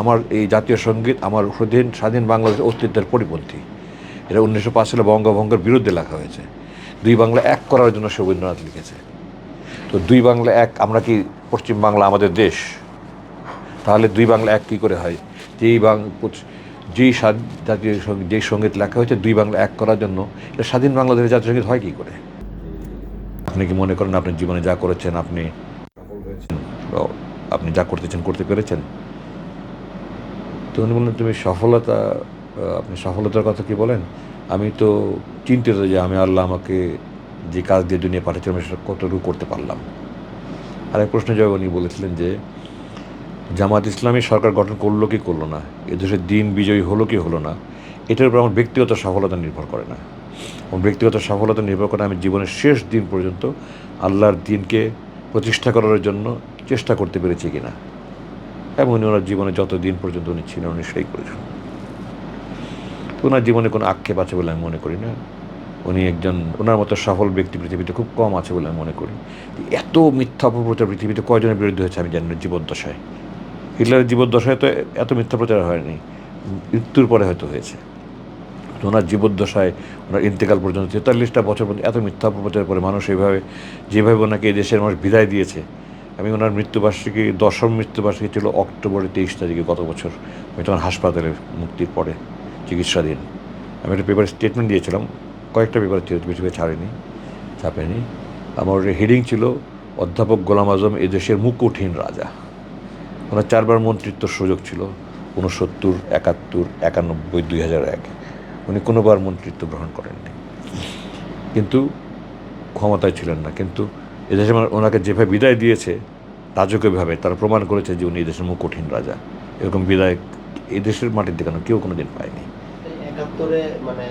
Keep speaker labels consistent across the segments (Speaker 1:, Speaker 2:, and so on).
Speaker 1: আমার এই জাতীয় সংগীত আমার স্বাধীন স্বাধীন বাংলাদেশের অস্তিত্বের পরিপন্থী। এটা উনিশশো পাঁচ সালে বঙ্গভঙ্গের বিরুদ্ধে লেখা হয়েছে। দুই বাংলা এক করার জন্য রবীন্দ্রনাথ লিখেছে। তো দুই বাংলা এক, আমরা কি পশ্চিম বাংলা আমাদের দেশ? তাহলে দুই বাংলা এক কী করে হয়? যেই বাং, যেই জাতীয় সংগীত, যেই সংগীত লেখা হয়েছে দুই বাংলা এক করার জন্য, এটা স্বাধীন বাংলাদেশের জাতীয় সংগীত হয় কী করে? আপনি কি মনে করেন আপনি জীবনে যা করেছেন, আপনি আপনি যা করতেছেন করতে পেরেছেন? তো উনি বললেন, তুমি সফলতা আপনি সফলতার কথা কি বলেন? আমি তো চিন্তিত যে আমি আল্লাহ আমাকে যে কাজ দিয়ে দুনিয়া পাঠিয়েছিলাম, সেটা কতটুকু করতে পারলাম। আর এক প্রশ্নের জবাবে উনি বলেছিলেন যে জামাত ইসলামী সরকার গঠন করল কি করল না? এদেশের দিন বিজয়ী হলো কি হলো না? এটার উপর আমার ব্যক্তিগত সফলতা নির্ভর করে না। আমার ব্যক্তিগত সফলতা নির্ভর করে আমি জীবনের শেষ দিন পর্যন্ত আল্লাহর দিনকে প্রতিষ্ঠা করার জন্য চেষ্টা করতে পেরেছি কিনা এবং উনি ওনার জীবনে যত দিন পর্যন্ত উনি ছিলেন, উনি সেই করেছেন। ওনার জীবনে কোনো আক্ষেপ আছে বলে আমি মনে করি না। উনি একজন, ওনার মতো সফল ব্যক্তি পৃথিবীতে খুব কম আছে বলে আমি মনে করি। এত মিথ্যা অপপ্রচার পৃথিবীতে কয়জনের বিরুদ্ধে হয়েছে আমি জানি না, জীবদ্দশায়। হিটলারের জীবদ্দশায় তো এত মিথ্যা প্রচার হয়নি, মৃত্যুর পরে হয়তো হয়েছে। ওনার জীবদ্দশায়, ওনার ইন্তেকাল পর্যন্ত তেতাল্লিশটা বছর পর্যন্ত এত মিথ্যা অপপ্রচার করে মানুষ এইভাবে, যেভাবে ওনাকে এই দেশের মানুষ বিদায় দিয়েছে আমি ওনার মৃত্যুবার্ষিকী, দশম মৃত্যুবার্ষিকী ছিল অক্টোবরের তেইশ তারিখে গত বছর। আমি তখন হাসপাতালে মুক্তির পরে চিকিৎসাধীন। আমি একটা পেপারে স্টেটমেন্ট দিয়েছিলাম। কয়েকটা পেপার বেশি করে ছাড়েনি, ছাপেনি। আমার হেডিং ছিল, অধ্যাপক গোলাম আজম এদেশের মুকুটহীন রাজা। ওনার চারবার মন্ত্রিত্বর সুযোগ ছিল, ঊনসত্তর, একাত্তর, একানব্বই, দুই হাজার এক। উনি কোনোবার মন্ত্রিত্ব গ্রহণ করেননি। কিন্তু ক্ষমতায় ছিলেন না। কিন্তু এদেশে ওনাকে যেভাবে বিদায় দিয়েছে রাজকীয়ভাবে তারা প্রমাণ করেছে যে উনি এদেশের মুখ কঠিন রাজা। এরকম বিদায় এদেশের মাটিতে কেন কেউ কোনো দিন পায়নি
Speaker 2: মানে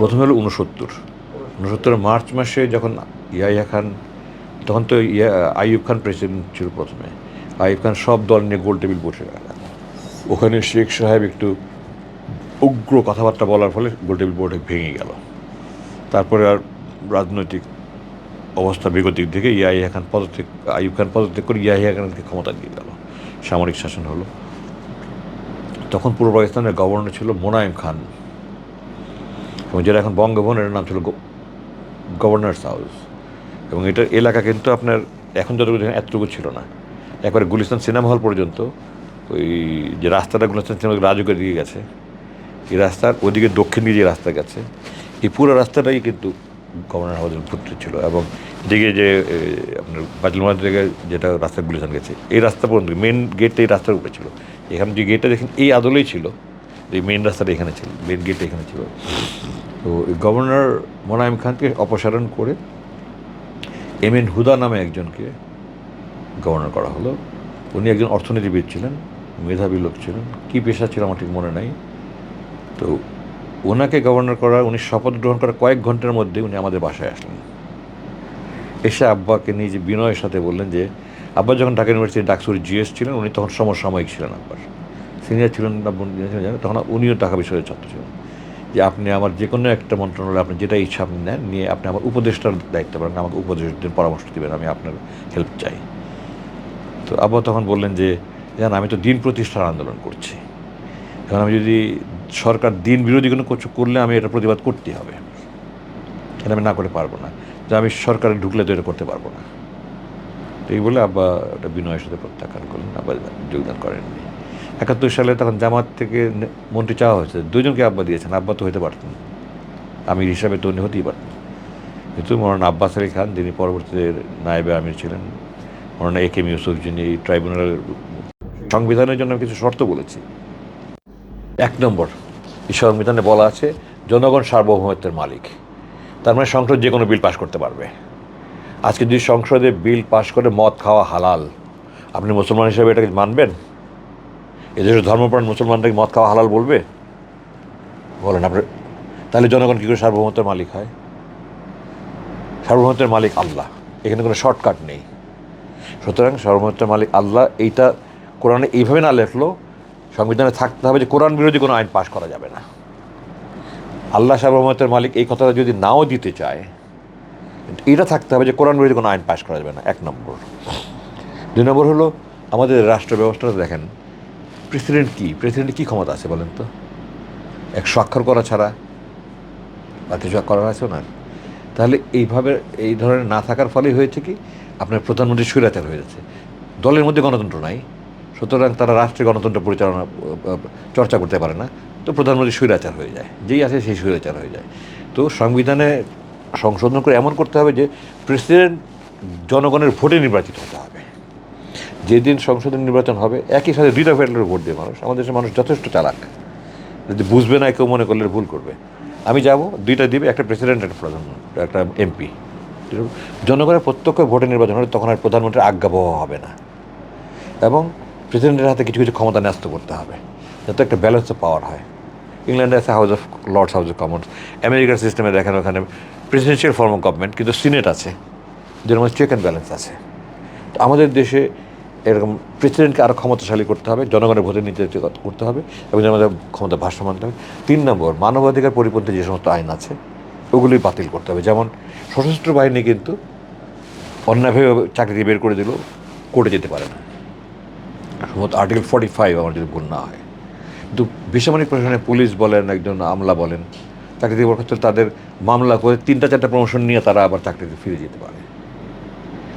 Speaker 1: প্রথমে হলো উনসত্তর ঊনসত্তর মার্চ মাসে যখন ইয়াহিয়া খান তখন তো ইয়া আইয়ুব খান প্রেসিডেন্ট ছিল প্রথমে। আইয়ুব খান সব দল নিয়ে গোল টেবিল বসে গেলেন। ওখানে শেখ সাহেব একটু উগ্র কথাবার্তা বলার ফলে গোল টেবিল বোর্ডে ভেঙে গেল। তারপরে আর রাজনৈতিক অবস্থা বেগতিক দিকে ইয়াহিয়া খান পদত্যাগ, আইয়ুব খান পদত্যাগ করে ইয়াহিয়া খানকে ক্ষমতা দিয়ে গেল। সামরিক শাসন হলো। তখন পূর্ব পাকিস্তানের গভর্নর ছিল মোনায়েম খান। এবং যেটা এখন বঙ্গভবনের নাম ছিল গভর্নর্স হাউস। এবং এটার এলাকা কিন্তু আপনার এখন যতটুকু দেখেন এতটুকু ছিল না। একবারে গুলিস্তান সিনেমা হল পর্যন্ত ওই যে রাস্তাটা গুলিস্তান সিনেমা রাজুকের দিকে গেছে। এই রাস্তার ওদিকে দক্ষিণ দিকে যে রাস্তা গেছে, এই পুরো রাস্তাটাই কিন্তু গভর্নর হাউসের পুত্র ছিল এবং দিকে যে আপনার বাজল থেকে যেটা রাস্তা গুলিস্তান গেছে, এই রাস্তা পর্যন্ত মেন গেটটা এই রাস্তার উপরে ছিল। এখানে যে গেটটা দেখেন, এই আদলেই ছিল। এই মেন রাস্তাটা এখানে ছিল মেন গেটটা এখানে ছিল। তো গভর্নর মোনায়েম খানকে অপসারণ করে এম এন হুদা নামে একজনকে গভর্নর করা হলো। উনি একজন অর্থনীতিবিদ ছিলেন, মেধাবী লোক ছিলেন। কী পেশা ছিল আমার ঠিক মনে নাই। তো ওনাকে গভর্নর করা উনি শপথ গ্রহণ করার কয়েক ঘণ্টার মধ্যে উনি আমাদের বাসায় আসলেন। এসে আব্বাকে নিয়ে যে বিনয়ের সাথে বললেন যে আব্বা যখন ঢাকা ইউনিভার্সিটি ডাকসুর জিএস ছিলেন উনি তখন সমসাময়িক ছিলেন আব্বার। সিনিয়র ছিলেন না junior ছিলেন জানি না, তখন উনিও ঢাকা বিশ্ববিদ্যালয়ের ছাত্র ছিলেন। যে আপনি আমার যে কোনো একটা মন্ত্রণালয়ে আপনি যেটা ইচ্ছা আপনি নেন নিয়ে আপনি আমার উপদেষ্টার দায়িত্ব পারেন আমাকে উপদেশ দিন পরামর্শ দেবেন আমি আপনার হেল্প চাই। তো আব্বা তখন বললেন যে জান আমি তো দিন প্রতিষ্ঠার আন্দোলন করছি। এখন আমি যদি সরকার দিন বিরোধী কোনো কিছু করলে আমি এটা প্রতিবাদ করতেই হবে। এটা আমি না করে পারব না? যে আমি সরকারে ঢুকলে তো এটা করতে পারব না। তো এই বলে আব্বা ওটা বিনয়ের সাথে প্রত্যাখ্যান করলেন। আব্বা যোগদান করেননি। একাত্তর সালে তখন জামাত থেকে মন্ত্রী চাওয়া হয়েছে। দুজনকে আব্বা দিয়েছেন। আব্বা তো হতে পারতেন আমির হিসাবে তো উনি হতেই পারতেন। কিন্তু মরান আব্বাস আলী খান, যিনি পরবর্তীতে নায়েবে আমির ছিলেন, মরানা এ কেম ইউসুফ যিনি ট্রাইব্যুনালের সংবিধানের জন্য আমি কিছু শর্ত বলেছি। এক নম্বর এই সংবিধানে বলা আছে, জনগণ সার্বভৌমত্বের মালিক। তার মানে সংসদ যে কোনো বিল পাশ করতে পারবে। আজকে যদি সংসদে বিল পাশ করে মদ খাওয়া হালাল, আপনি মুসলমান হিসেবে এটাকে মানবেন? এদেশের ধর্মপ্রাণ মুসলমানরা কি মদ খাওয়া হালাল বলবে? বলেন আপনি, তাহলে জনগণ কী করে সার্বভৌমত্বের মালিক হয়? সার্বভৌমত্বের মালিক আল্লাহ, এখানে কোনো শর্টকাট নেই। সুতরাং সার্বভৌমত্বের মালিক আল্লাহ, এইটা কোরআনে এইভাবে না লেখলো সংবিধানে থাকতে হবে যে কোরআন বিরোধী কোনো আইন পাশ করা যাবে না। আল্লাহ সার্বভৌমত্বের মালিক এই কথাটা যদি নাও দিতে চায় এটা থাকতে হবে যে কোরআন বিরোধী কোনো আইন পাশ করা যাবে না। এক নম্বর। দুই নম্বর হলো, আমাদের রাষ্ট্র ব্যবস্থাটা দেখেন, প্রেসিডেন্ট কি? প্রেসিডেন্ট কী ক্ষমতা আছে বলেন তো? এক স্বাক্ষর করা ছাড়া বা কিছু করার আছে না তাহলে এইভাবে এই ধরনের না থাকার ফলেই হয়েছে কি, আপনার প্রধানমন্ত্রী স্বৈরাচার হয়ে যাচ্ছে। দলের মধ্যে গণতন্ত্র নাই। সুতরাং তারা রাষ্ট্রীয় গণতন্ত্র পরিচালনা চর্চা করতে পারে না। তো প্রধানমন্ত্রী স্বৈরাচার হয়ে যায়। যেই আছে সেই স্বৈরাচার হয়ে যায়। তো সংবিধানে সংশোধন করে এমন করতে হবে যে, প্রেসিডেন্ট জনগণের ভোটে নির্বাচিত হতে হবে। যেদিন সংসদের নির্বাচন হবে, একই সাথে দুইটা ফেডারেল ভোট দিয়ে মানুষ, আমাদের দেশের মানুষ যথেষ্ট চালাক। যদি বুঝবে না, কেউ মনে করলে ভুল করবে। আমি যাব, দুইটা দিবে, একটা প্রেসিডেন্ট, একটা প্রধানমন্ত্রী একটা এমপি। জনগণের প্রত্যক্ষ ভোটে নির্বাচন হলে তখন আর প্রধানমন্ত্রীর আজ্ঞাবহ হবে না। এবং প্রেসিডেন্টের হাতে কিছু কিছু ক্ষমতা ন্যস্ত করতে হবে, যাতে একটা ব্যালেন্স অফ পাওয়ার হয়। ইংল্যান্ডে আছে house of lords house of commons আমেরিকার সিস্টেমে দেখেন ওখানে প্রেসিডেন্সিয়াল ফর্ম অফ গভর্নমেন্ট কিন্তু সিনেট আছে যেরকম চেক অ্যান্ড ব্যালেন্স আছে। তো আমাদের দেশে এরকম প্রেসিডেন্টকে আরও ক্ষমতাশালী করতে হবে, জনগণের ভোটে নিতে করতে হবে এবং আমাদের ক্ষমতা আনতে হবে। তিন নম্বর, মানবাধিকার পরিপন্থী যে সমস্ত আইন আছে ওগুলি বাতিল করতে হবে। যেমন সশস্ত্র বাহিনী কিন্তু অন্যায়ভাবে চাকরি বের করে দিল কোর্টে যেতে পারে না। সম্ভবত আর্টিকেল ফর্টি ফাইভ আমার যদি ভুল না হয়। কিন্তু বেসামরিক প্রশাসনে পুলিশ বলেন, একজন আমলা বলেন, চাকরি দিয়ে ক্ষেত্রে তাদের মামলা করে তিনটা চারটা প্রমোশন নিয়ে তারা আবার চাকরিতে ফিরে যেতে পারে।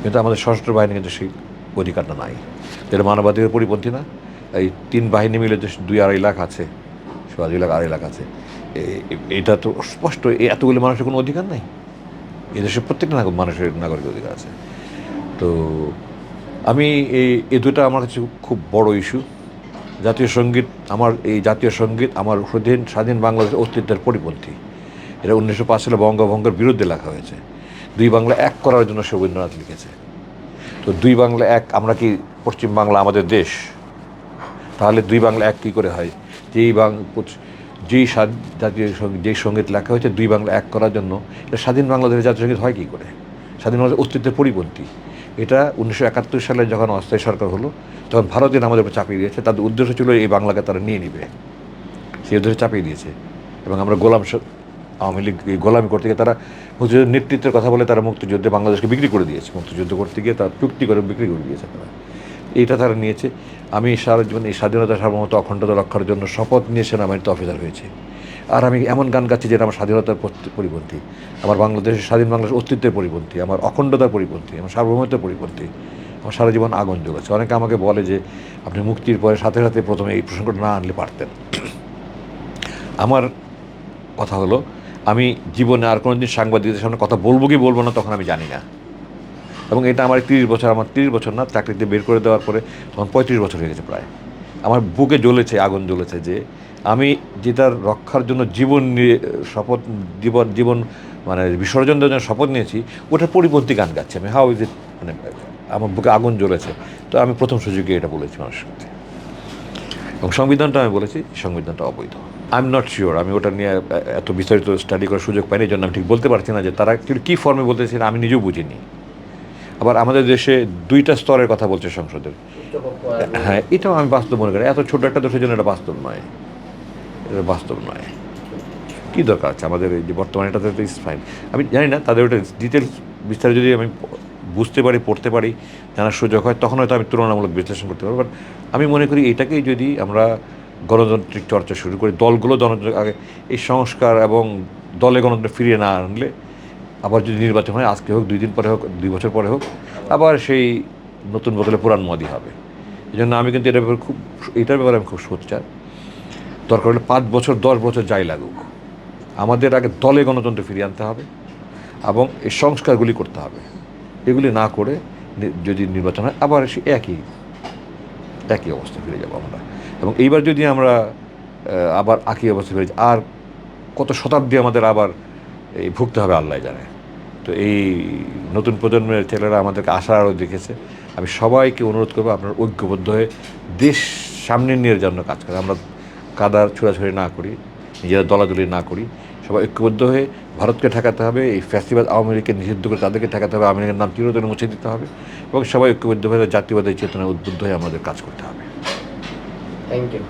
Speaker 1: কিন্তু আমাদের সশস্ত্র বাহিনী কিন্তু সেই অধিকারটা নাই। যেটা মানবাধিকার পরিপন্থী না। এই তিন বাহিনী মিলে যে দুই আড়াই লাখ আছে, সোয়া দুই লাখ, আড়াই লাখ আছে। এটা তো স্পষ্ট, এই এতগুলো মানুষের কোনো অধিকার নাই। এদেশের প্রত্যেকটা নাগরিক, মানুষের নাগরিক অধিকার আছে। তো আমি এই দুটো আমার কাছে খুব বড় ইস্যু জাতীয় সংগীত, আমার এই জাতীয় সংগীত আমার স্বাধীন স্বাধীন বাংলাদেশের অস্তিত্বের পরিপন্থী। এটা উনিশশো পাঁচ সালে বঙ্গভঙ্গের বিরুদ্ধে লেখা হয়েছে। দুই বাংলা এক করার জন্য রবীন্দ্রনাথ লিখেছে। তো দুই বাংলা এক, আমরা কি পশ্চিম বাংলা আমাদের দেশ? তাহলে দুই বাংলা এক কী করে হয়? যেই বাং যেই জাতীয় সংগীত যেই সংগীত লেখা হয়েছে দুই বাংলা এক করার জন্য, এটা স্বাধীন বাংলাদেশের জাতীয় সংগীত হয় কী করে? স্বাধীন বাংলাদেশের অস্তিত্বের পরিপন্থী। এটা উনিশশো একাত্তর সালে যখন অস্থায়ী সরকার হলো, তখন ভারতীয় আমাদের উপর চাপিয়ে দিয়েছে, তাদের উদ্দেশ্য ছিল এই বাংলাকে তারা নিয়ে নিবে। সেই উদ্দেশ্যে চাপিয়ে দিয়েছে। এবং আমরা গোলাম আওয়ামী লীগ, এই গোলামি করতে গিয়ে তারা মুক্তিযুদ্ধের নেতৃত্বের কথা বলে তারা মুক্তিযুদ্ধে বাংলাদেশকে বিক্রি করে দিয়েছে। মুক্তিযুদ্ধ করতে গিয়ে তারা চুক্তি করে বিক্রি করে দিয়েছে তারা। এইটা তারা নিয়েছে। আমি সারা জীবন এই স্বাধীনতা সার্বভৌমত্ব অখণ্ডতা রক্ষার জন্য শপথ নিয়ে সেনাবাহিনীতে অফিসার হয়েছে। আর আমি এমন গান গাচ্ছি যেটা আমার স্বাধীনতার পরি- পরিপন্থী, আমার বাংলাদেশের স্বাধীন বাংলাদেশের অস্তিত্বের পরিপন্থী, আমার অখণ্ডতার পরিপন্থী, আমার সার্বভৌমত্বের পরিপন্থী, আমার সারা জীবন আগুন জ্বলেছে। অনেকে আমাকে বলে যে আপনি মুক্তির পরে সাথে সাথে প্রথমে এই প্রসঙ্গটা না আনলে পারতেন। আমার কথা হলো, আমি জীবনে আর কোনো দিন সাংবাদিকদের সামনে কথা বলব কি বলব না তখন আমি জানি না। এবং এটা আমার তিরিশ বছর, আমার তিরিশ বছর না, চাকরিতে বের করে দেওয়ার পরে তখন পঁয়ত্রিশ বছর হয়ে গেছে প্রায়। আমার বুকে জ্বলেছে, আগুন জ্বলেছে যে আমি যেটার রক্ষার জন্য জীবন নিয়ে শপথ জীবন জীবন মানে বিসর্জন দেওয়ার জন্য শপথ নিয়েছি ওটার পরিপন্থী গান গাচ্ছি। আমি হাউ ইজ ইট মানে আমার বুকে আগুন জ্বলেছে। তো আমি প্রথম সুযোগে এটা বলেছি মানুষের সাথে। এবং সংবিধানটা আমি বলেছি সংবিধানটা অবৈধ। আই এম নট শিওর আমি ওটা নিয়ে এত বিস্তারিত স্টাডি করার সুযোগ পাইনি জন্য আমি ঠিক বলতে পারছি না যে তারা অ্যাকচুয়ালি কী ফর্মে বলতেছে আমি নিজেও বুঝিনি। আবার আমাদের দেশে দুইটা স্তরের কথা বলছে সংসদের। হ্যাঁ এটাও আমি বাস্তব মনে করি। এত ছোট একটা দেশের জন্য এটা বাস্তব নয়। এটা বাস্তব নয়। কী দরকার আছে? আমাদের এই যে বর্তমানে এটাতে তো ইস ফাইন আমি জানি না, তাদের ওটা ডিটেলস বিস্তারিত যদি আমি বুঝতে পারি, পড়তে পারি, জানার সুযোগ হয়, তখন হয়তো আমি তুলনামূলক বিশ্লেষণ করতে পারব। বাট আমি মনে করি এটাকেই যদি আমরা গণতান্ত্রিক চর্চা শুরু করি, দলগুলো গণতন্ত্র আগে এই সংস্কার এবং দলে গণতন্ত্র ফিরিয়ে না আনলে, আবার যদি নির্বাচন হয়, আজকে হোক, দুই দিন পরে হোক, দুই বছর পরে হোক, আবার সেই নতুন বদলে পুরান মদি হবে। এই জন্য আমি কিন্তু এটার ব্যাপারে খুব, এটার ব্যাপারে আমি খুব সোচ্চার। দরকার হলে পাঁচ বছর, দশ বছর যাই লাগুক। আমাদের আগে দলে গণতন্ত্র ফিরিয়ে আনতে হবে এবং এই সংস্কারগুলি করতে হবে। এগুলি না করে যদি নির্বাচন হয় আবার সে একই একই অবস্থা ফিরে যাব আমরা। এবং এইবার যদি আমরা আবার একই অবস্থা ফিরে আর কত শতাব্দী আমাদের আবার এই ভুগতে হবে আল্লাহ জানে। তো এই নতুন প্রজন্মের ছেলেরা আমাদেরকে আশা আরও দেখেছে। আমি সবাইকে অনুরোধ করব আপনার ঐক্যবদ্ধ হয়ে দেশ সামনে নিয়ে জন্য কাজ করে আমরা কাদার ছোড়াছড়ি না করি নিজেরা দলাদলি না করি, সবাই ঐক্যবদ্ধ হয়ে ভারতকে ঠেকাতে হবে, এই ফ্যাসিবাদ আওয়ামী লীগকে নিষিদ্ধ করে তাদেরকে ঠেকাতে হবে, আওয়ামী নাম চিরতরে মুছে দিতে হবে এবং সবাই ঐক্যবদ্ধ হয়ে জাতীয়বাদের চেতনায় উদ্বুদ্ধ হয়ে আমাদের কাজ করতে হবে।
Speaker 2: Thank you